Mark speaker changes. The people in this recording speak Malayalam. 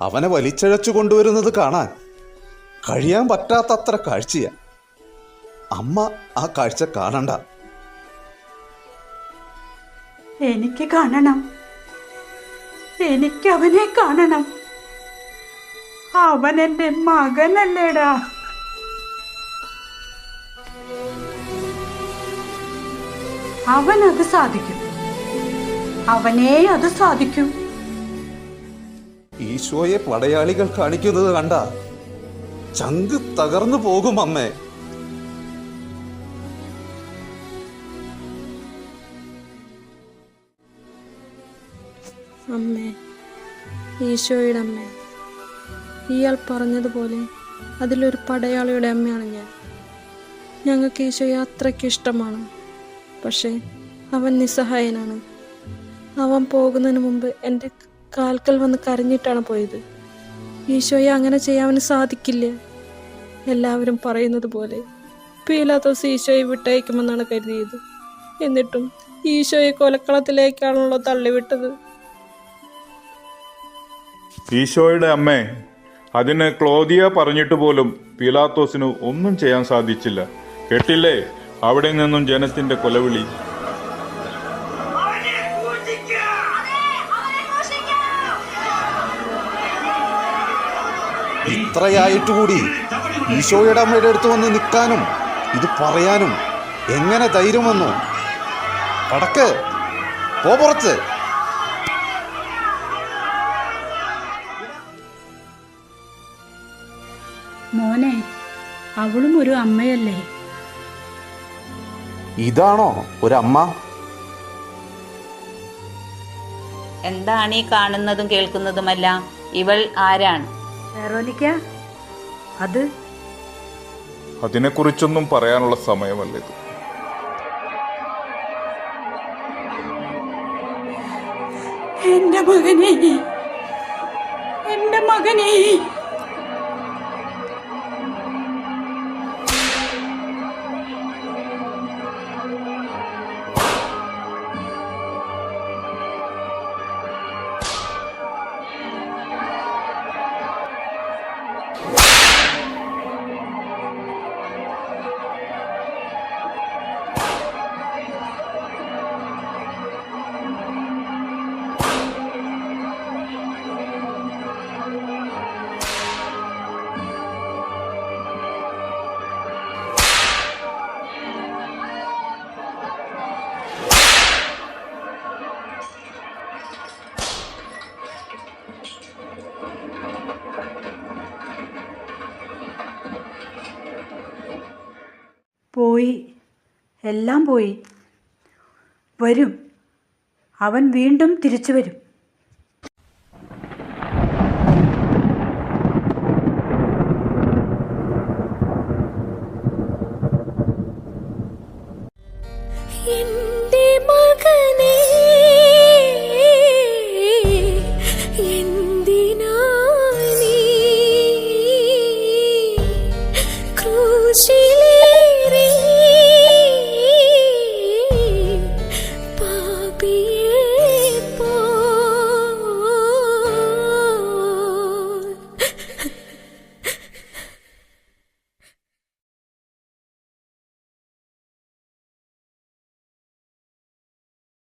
Speaker 1: അവനെ വലിച്ചഴച്ചു കൊണ്ടുവരുന്നത് കാണാൻ കഴിയാൻ പറ്റാത്തത്ര കാഴ്ചയാ. അമ്മ ആ കാഴ്ച കാണണ്ട.
Speaker 2: എനിക്ക് കാണണം. എനിക്ക് അവനെ കാണണം. അവൻ എന്റെ മകനല്ലേടാ. അവനത് സാധിക്കും. അവനേ അത് സാധിക്കും.
Speaker 1: ഈശോയെ പടയാളികൾ കാണിക്കുന്നത് കണ്ട ചങ്ക് തകർന്നു പോകും അമ്മേ.
Speaker 3: അമ്മേ ഈശോയുടെ അമ്മേ ഇയാൾ പറഞ്ഞതുപോലെ അതിലൊരു പടയാളിയുടെ അമ്മയാണ് ഞാൻ. ഞങ്ങൾക്ക് ഈശോയെ അത്രയ്ക്ക് ഇഷ്ടമാണ് പക്ഷേ അവൻ നിസ്സഹായനാണ്. അവൻ പോകുന്നതിന് മുമ്പ് എന്റെ കാൽക്കൽ വന്ന് കരഞ്ഞിട്ടാണ് പോയത്. ഈശോയെ അങ്ങനെ ചെയ്യാൻ സാധിക്കില്ല. എല്ലാവരും പറയുന്നത് പോലെ പീലാത്തോസ് ഈശോയെ വിട്ടയക്കുമെന്നാണ് കരുതിയത്. എന്നിട്ടും ഈശോയെ കൊലക്കളത്തിലേക്കാണല്ലോ തള്ളിവിട്ടത്.
Speaker 4: ഈശോയുടെ അമ്മേ അതിന് ക്ലോദിയ പറഞ്ഞിട്ട് പോലും പീലാത്തോസിന് ഒന്നും ചെയ്യാൻ സാധിച്ചില്ല. കേട്ടില്ലേ? അവിടെ നിന്നും ജനത്തിന്റെ കൊലവിളി
Speaker 1: ഇത്രയായിട്ട് കൂടി ഈശോയുടെ അമ്മയുടെ അടുത്ത് വന്ന് നിൽക്കാനും ഇത് പറയാനും എങ്ങനെ ധൈര്യം വന്നു കടക്ക് പോ പുറത്ത്.
Speaker 2: മോനെ അവളും ഒരു അമ്മയല്ലേ?
Speaker 1: ഇതാണോ ഒരമ്മ?
Speaker 5: എന്താണ് ഈ കാണുന്നതും കേൾക്കുന്നതുമല്ല ഇവൾ ആരാണ്?
Speaker 2: വെറോനിക്ക അത്?
Speaker 4: അതിനെക്കുറിച്ചൊന്നും പറയാനുള്ള സമയമല്ല ഇത്?
Speaker 2: എന്റെ മകനെ എന്റെ മകനെ. പോയി. എല്ലാം പോയി. വരും. അവൻ വീണ്ടും തിരിച്ചു വരും.